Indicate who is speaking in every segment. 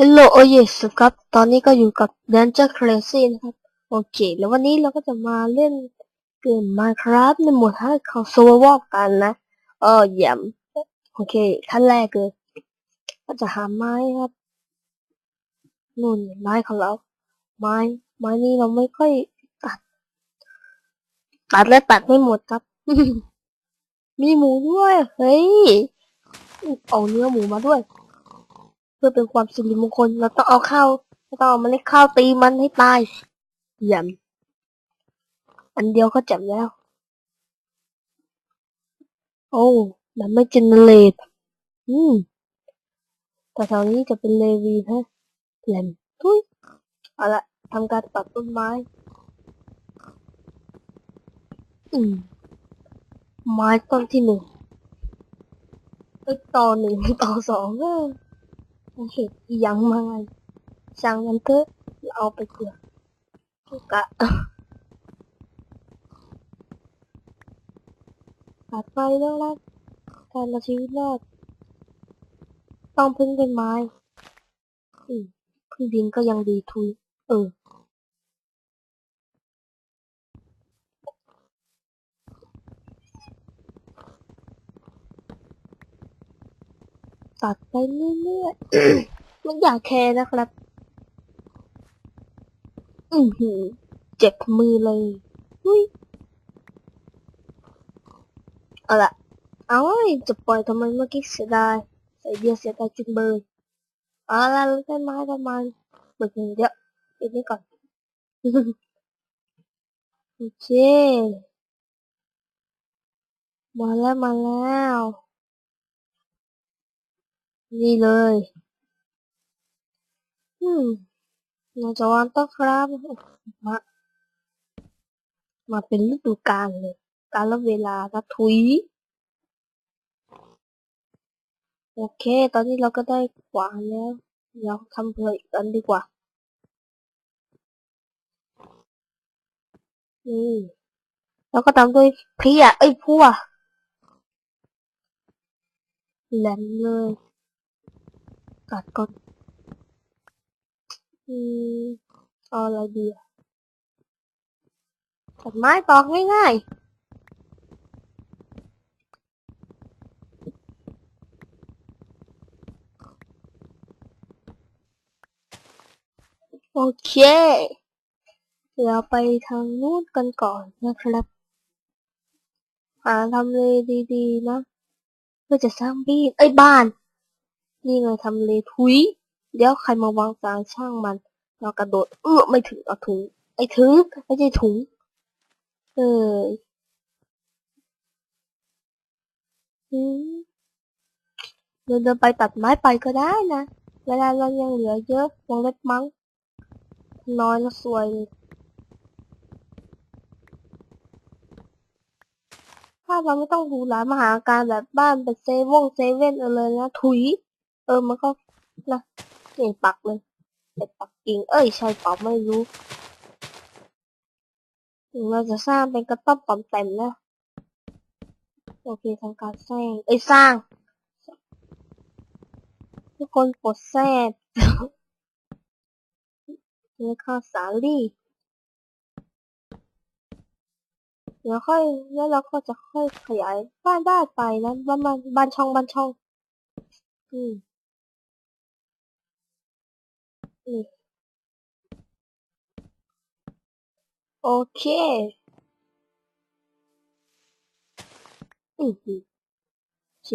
Speaker 1: Hello โอเยสครับ ตอนนี้ก็อยู่กับ Danger Crazy นะครับ โอเค แล้ววันนี้เราก็จะมาเล่นเกม Minecraft ในหมวดให้เขา Survival กันนะเออเยี่ยมโอเค ขั้นแรกเลยก็จะหาไม้ครับนู่นไม้ของเรา ไม้ ไม้นี้เราไม่ค่อยตัด ตัดและตัดไม่หมดครับ มีหมูด้วย เฮ้ย เอาเนื้อหมูมาด้วย เพื่อเป็นความสิริมงคล เราต้องเอาข้าวเราต้องเอาเมล็ดข้าวตีมันให้ตายเยี่ยมอันเดียวก็จับแล้ว โอ้ มันไม่เจเนเรตอืมแต่แถวนี้จะเป็นเลวีฮะแหลมทุยเอาละทำการตัดต้นไม้ อืม ไม้ต้นที่หนึ่งต่อหนึ่งต่อสอง เออเห็ดยังมาช่างมันเถอะเราเอาไปเกลือกะตัดไปแล้วละการเอาชีวิตรอดต้องพึ่งเป็นไม้พึ่งดินก็ยังดีทุยเออ ตัดไปเรื่อยๆไม่อยากแคร์นะครับ อือหือเจ็บมือเลยอุ้ยเอาละเอาไว้จะปล่อยทำไมเมื่อกี้เสียดายใส่เบียร์เสียดายจุดเบยเอาละต้นไม้ประมาณเบิกหนึ่งเดี๋ยวปิดนี้ก่อนโอเคมาแล้วมาแล้ว นี่เลย อืมเราจะวางต้นครับมา มาเป็นฤดูกาลเลย การละเวลานะทุย โอเค ตอนนี้เราก็ได้ขวานแล้ว เราทำเพลอีกอันดีกว่านี่แล้วก็ตามด้วยเพียเอ้ยพัวแหลมเลย กัดก่อนอืมเอาอะไรดีอะตัดไม้ตอกง่ายๆ โอเค เราไปทางนู้นกันก่อนนะครับ หาทำเลดีๆนะ เพื่อจะสร้างบ้านเอ้บ้าน นี่ไงทำเลทุยเดี๋ยวใครมาวางสายช่างมัน เรากระโดด เออไม่ถึงเอาถุง ไอ้ถึงไม่ใช่ถุง เออเดินเดินไปตัดไม้ไปก็ได้นะ เวลาเรายังเหลือเยอะวงเล็บมั้ง น้อยแล้วสวยถ้าเราไม่ต้องดูหลามหาการแบบบ้านเป็นเซเว่นเซเว่นอาเลยนะ ถุย เออมันก็นะเก่งปักเลยเป็ดปักกิ่งเอ้ยใช่เปล่าไม่รู้ถึงเราจะสร้างเป็นกระต๊อบปอมเต็มนะโอเคทำการสร้างเอ้ยสร้าง ทุกคนกดแทรกแล้วข้าวสาลี่เดี๋ยวค่อยแล้วเราก็จะค่อยขยายบ้านบ้านไปนะบ้านบ้านบ้านช่องบ้านช่อง อืม นี่โอเคอือหือใ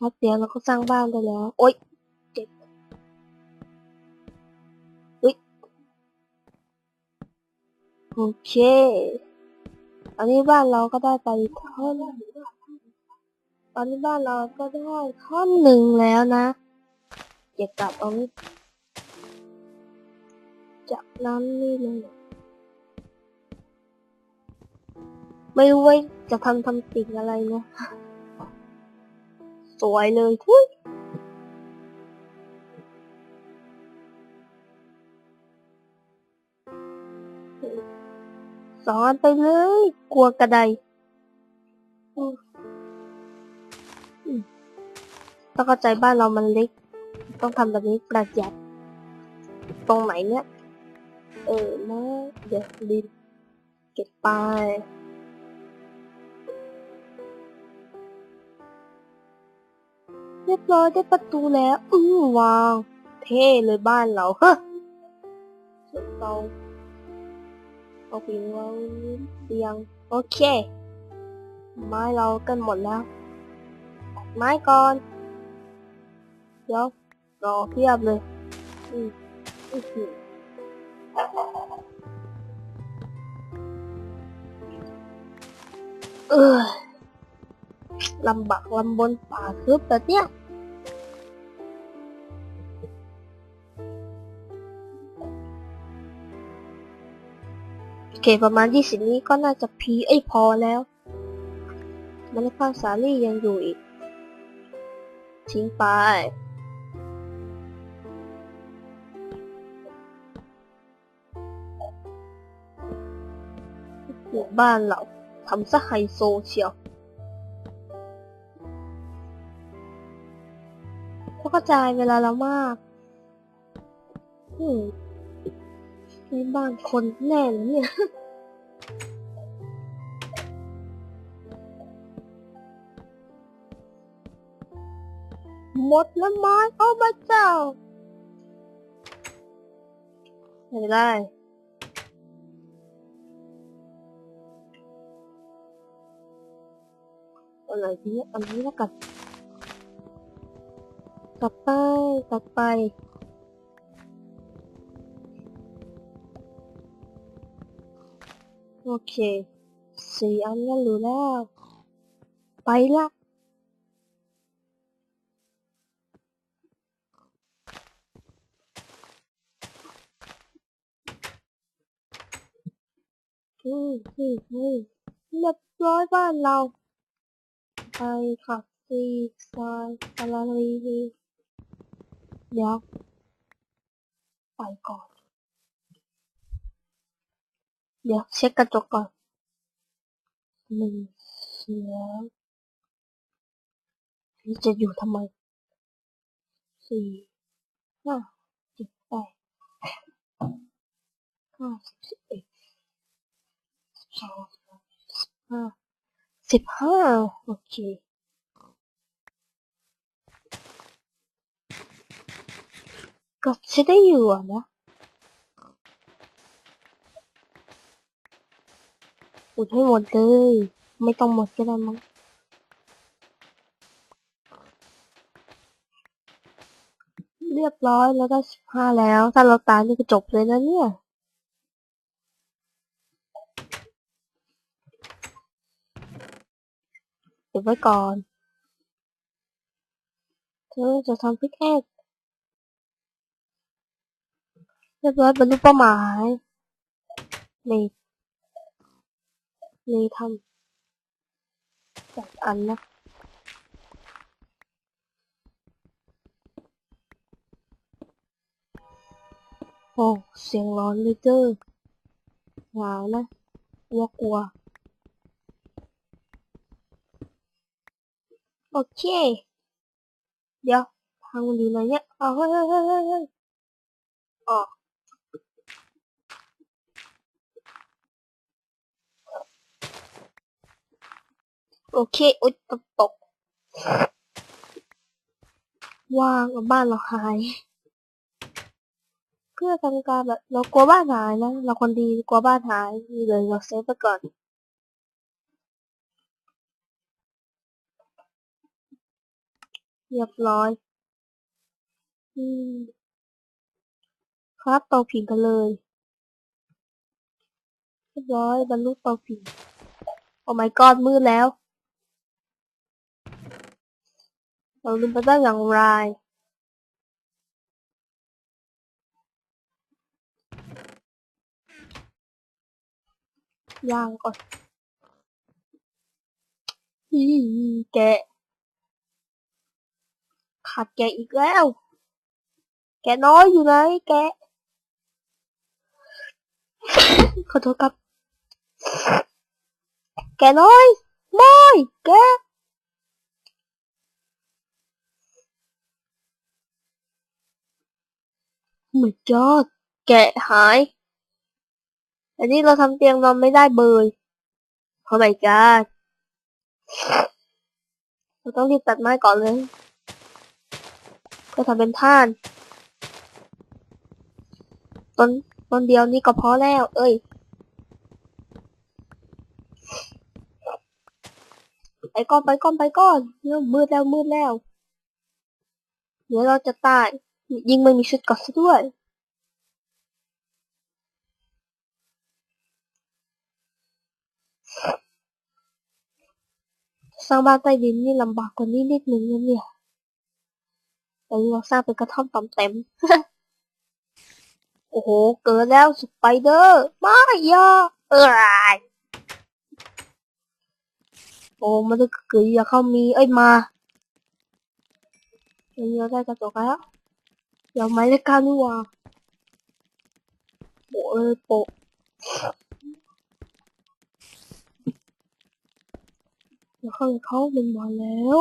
Speaker 1: พักเดียวเราก็สร้างบ้านได้แล้ว โอ๊ยเจ็บอุ๊ยโอเค อันนี้บ้านเราก็ได้ไปท่อนตอนนี้บ้านเราก็ได้ท่อนหนึ่งแล้วนะเก็บกลับเอาไว้จากนั้นนี่เลยไม่รู้ว่าจะทำทำสิ่งอะไรนะ สวยเลยทุยสอนไปเลย กลัวกระไดต้องเข้าใจบ้านเรามันเล็ก ต้องทำแบบนี้ประหยัดตรงไหนเนี่ย เออนะเดี๋ยวดินเก็บไป รียบร้อยได้ประตูแล้ว อือวางเท่เลยบ้านเราเฮ้เสร็จเราเอาไปวางเตียง โอเค ไม้เรากันหมดแล้วตัดไม้ก่อน เดี๋ยวรอเพียบเลย อืมอือหือเออลำบากลำบนป่าทึบแบบเนี้ย โอเคประมาณยี่สิบนี้ก็น่าจะพีเอ้พอแล้วมันข้าวสาลี่ยังอยู่อีก ทิ้งไปอยู่บ้านเราทำซะไฮโซเชียวเขากระจายเวลาเรามาก อืม ในบ้านคนแน่เลยเนี่ยหมดแล้วไม้โอ้พระเจ้าไม่ได้อะไรทีนี้อันนี้แล้วกัน ต่อไป ต่อไป โอเคสี่อันก็รู้แล้ว ไปละอืมอืมอืมเรียบร้อยบ้านเรา ไปค่ะซีซายซาลารีเดี๋ยว ไปก่อน เดี๋ยวเช็คกระจกก่อนหนึ่งเสียงนี่จะอยู่ทำไมสี่ห้าเจ็ดแปดเก้าสิบเอ็ดสิบสองสิบห้าสิบห้าโอเคก็ใช้ได้อยู่อะนะ อุดให้หมดเลย ไม่ต้องหมดก็ได้มั้งเรียบร้อยแล้วได้สิบห้าแล้ว ถ้าเราตายนี่ก็จบเลยนะเนี่ยเก็บไว้ก่อน เธอจะทำพิกแอกเรียบร้อยบรรลุเป้าหมายนี่ ในี่ทำจัดอันนะโอ้เสียงร้อนเลยเจ้อหนาวนะกลัวกลัว โอเค เดี๋ยวทางมันอยู่ไหนเนี่ยเอาเฮ้ยเฮ้ยเฮ้ยเฮ้ยเฮ้ยออก โอเคอุ๊ยตกตก ว่างบ้านเราหาย เพื่อทำการแบบเรากลัวบ้านหายนะ เราคนดีกลัวบ้านหายนี่เลยเราเซฟไปก่อน เรียบร้อย อืมครับเตาผิงกันเลยเรียบร้อยบรรลุเตาผิงโอ้ my god มืดแล้ว เราลืมไปได้อย่างไรย่างก่อนอีแกะขาดแกะอีกแล้ว แกะน้อยอยู่ไหน แกะ ขอโทษครับ แกะน้อยไม่แกะไม่จ อดแกะหาย อันนี้เราทำเตียงนอนไม่ได้เบยโอ้ my god เราต้องรีบตัดไม้ก่อนเลยก็ทำเป็นท่านต้นต้นเดียวนี่ก็พอแล้ว เอ้ย ไปก่อนไปก่อนไปก่อนเริ่มมืดแล้วมืดแล้ว เดี๋ยวเราจะตาย ยิ่งไม่มีชุดเกอซะด้วย สร้างบ้านใต้ดินนี่ลำบากกว่านี้นิดนึงนะเนี่ยแต่เราสร้างเป็นกระท่อมต่อมเต็ม โอ้โห เกิดแล้วสไปเดอร์ม่อยาเอ้ยโอ้มันจะเกิดอย่าเข้ามี เอ้ยมาเยวเราได้กระจกแล้ว เดี๋ยวไม้เล็กกันดีกว่าโอ้เอ้ยโปะเดี๋ยวเข้าไปเข้ามันมาแล้ว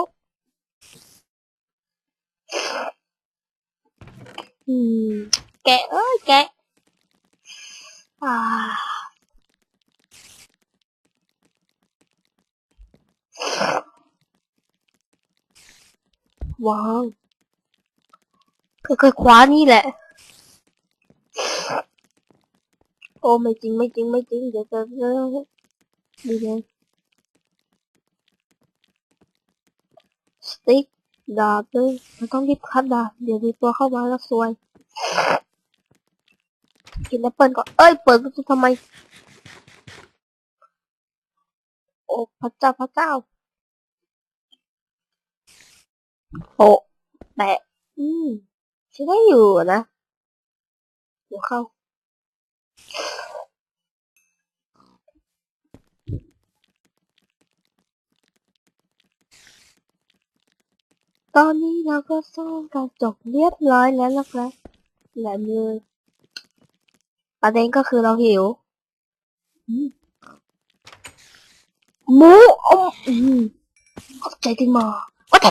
Speaker 1: อืมแกะเอ้ยแกะอ่าวา งค่อยคว้านี่แหละ โอ้ไม่จริงไม่จริงไม่จริงเดี๋ยวจะเริ่มดีเลยสติ๊กดาบเลยเราต้องรีบคัดดาบเดี๋ยวมีตัวเข้ามาแล้วซวยกินแอปเปิลก่อน เอ้ย เปิดประตูทำไม โอ้ พระเจ้า พระเจ้า โอ้แปะอืม ใช้ได้อยู่นะเดี๋ยวเข้า ตอนนี้เราก็สร้างกระจกเรียบร้อยแล้วนะครับแหลมเลยประเด็นก็คือเราหิวหมูอมอืมขอบใจที่มาว่าแต่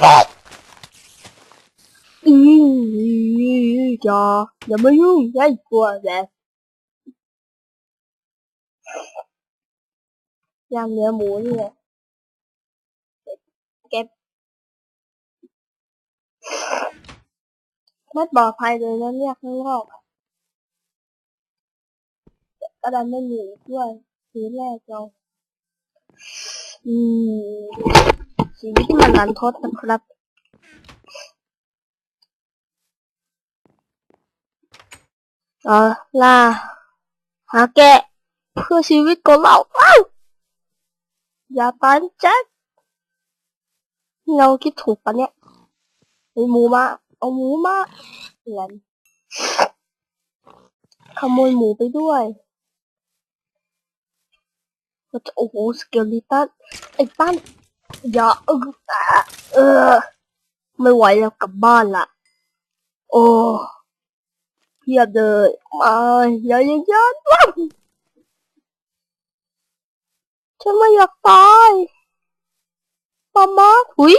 Speaker 1: อืมอย่าอย่ามายุ่งอย่กลัวแบบย่างเนื้อหมูนี่แหละเก็บไม่ปลอดภัยเลยนะเนี่ยข้างนอกกระดานไม่มีอีด้วยซื้อแรกเราอืมชีวิตมันรันทดนะครับ เออลาหาแกเพื่อชีวิตของเราอ้าวอย่าตานจ็คเราคิดถูกปะเนี่ยไอหมูมาเอาหมูมาแหลมขโมยหมูไปด้วยก็จะโอ้โหสเกลิตันไอ้ปั้นอย่าเออเออ ไม่ไหวแล้วกลับบ้านละโอ้ พียบเลยมาอย่าอย่างนั้นว้าวฉันไม่อยากตายมามาหุย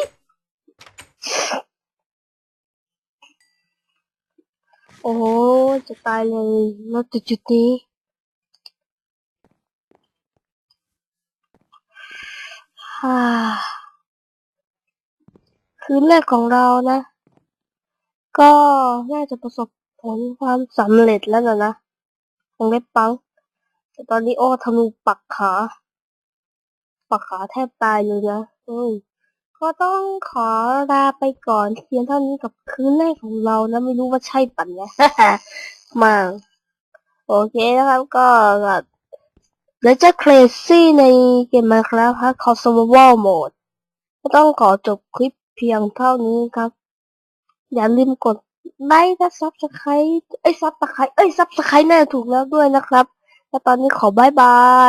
Speaker 1: โอ้จะตายเลยแล้วจุดจุดๆนี้ฮ่าคืนแรกของเรานะ ก็น่าจะประสบ ผลความสำเร็จแล้วนะนะของเล็บปัง แต่ตอนนี้โอ้ทะลุปักขา ปักขาแทบตายเลยนะอืมก็ต้องขอลาไปก่อนเพียงเท่านี้กับคืนแรกของเรานะไม่รู้ว่าใช่ปันนี่ยมาโอเคนะครับก็เดี๋ยวจะเคลซี่ในเกม Minecraft ฮะคอ Survival Mode ก็ต้องขอจบคลิปเพียงเท่านี้ครับ อย่าลืมกด ไลค์และซับสไครต์เอ้ยซับสไครต์เอ้ยซับสไครต์น่าจะถูกแล้วด้วยนะครับ และตอนนี้ขอบายบาย